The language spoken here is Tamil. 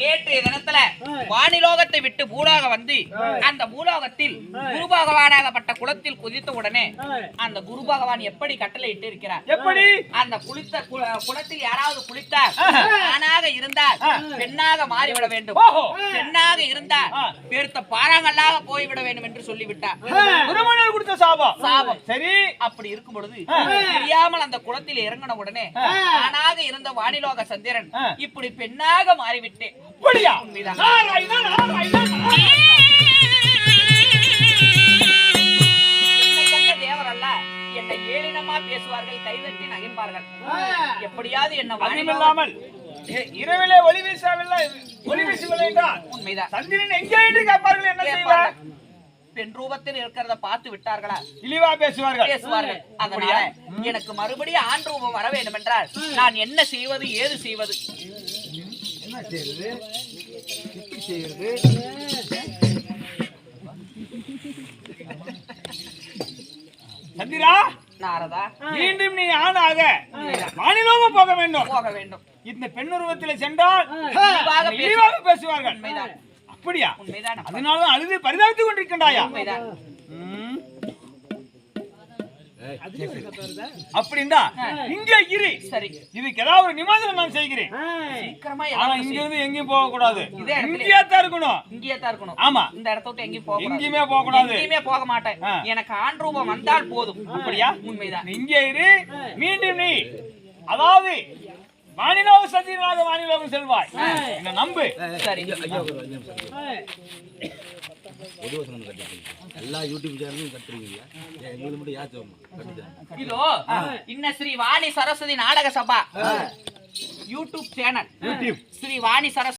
நேற்றைய தினத்துல வானிலோகத்தை விட்டு பூலோக வந்து அந்த பூலோகத்தில் குரு பகவானாகப்பட்ட குளத்தில் குதித்த உடனே அந்த குரு பகவான் எப்படி கட்டளை இட்டு இருக்கிறார்? எப்படி? அந்த குளித்த குளத்தில் யாராவது குளித்தார் ஆணாக இருந்தால் பெண்ணாக மாறிவிட வேண்டும். பெண்ணாக இருந்தால் பெருத்த பாறாங்கல்லாக போய்விட வேண்டும் என்று சொல்லிவிட்டார். குருமணர் கொடுத்த சாபம். சாபம். சரி. அப்படி இருக்கும் பொழுது தெரியாமல் அந்த குளத்தில் இறங்கின உடனே ஆணாக இருந்த வானிலோக சந்திரன் இப்படி பெண்ணாக மாறிவிட்டேன். அப்படியா. நாராயணா, நாராயணா. என்னை ஏளினமா பேசுவார்கள் கைதட்டி நகைப்பார்கள். எப்படியாவது என்ன வானிலோக அதுமில்லாமல் இரவிலே ஒளி வீசவில்லை ஒளி வீசவில்லை என்றால் உண்மைதான். சந்திரன் எங்கே என்று கேட்பார்கள் என்ன செய்வார்? கேட்பார்கள். பெண் ரூபத்தில் இருக்கிறத பார்த்து விட்டார்களா? இழிவா பேசுவார்கள். பேசுவார்கள். அதனால எனக்கு மறுபடியும் ஆண் ரூபம் வர வேண்டும் என்றால் நான் என்ன செய்வது ஏது செய்வது? என்ன செய்யறது? எப்படி செய்யறது. சந்திரா? நாரதா? மீண்டும் நீ ஆணாக. வானிலோகம் போக வேண்டும். போக வேண்டும். இந்த பெண் உருவத்தில் சென்றால் இழிவாக பேசுவார்கள். அப்படியா. அதனாலதான் அழுது பரிதாபித்துக் கொண்டிருக்கின்றாயா. அப்படின்னா இங்கே இரு. சரி. இதுக்கு ஏதாவது ஒரு நிபந்தனை நான் செய்கிறேன். சீக்கிரமா ஆனா இங்க. இருந்து எங்கேயும் போக கூடாது. இங்கேயே தான் இருக்கணும். இங்கேயே தான் இருக்கணும். ஆமா. இந்த இடத்த விட்டு எங்கேயும் போக. எங்கேயுமே போக கூடாது. எங்கேயுமே போக மாட்டேன். எனக்கு ஆண் ரூபம் வந்தால் போதும். அப்படியா? உண்மைதான். நீ இங்கே இரு. மீண்டும் நீ. அதாவது வானிலோகம் சந்திரனாக வானிலோகம் செல்வாய். என்ன நம்பு? சரி. பொது வசனம் கட்டிருக்கீங்க எல்லா யூடியூப் சேனலும் கட்டுறீங்க எங்களுக்கு மட்டும் யாச்சும் இதோ இன்ன ஸ்ரீ வாணி சரஸ்வதி நாடக சபா. YouTube channel Shri Vani Saraswati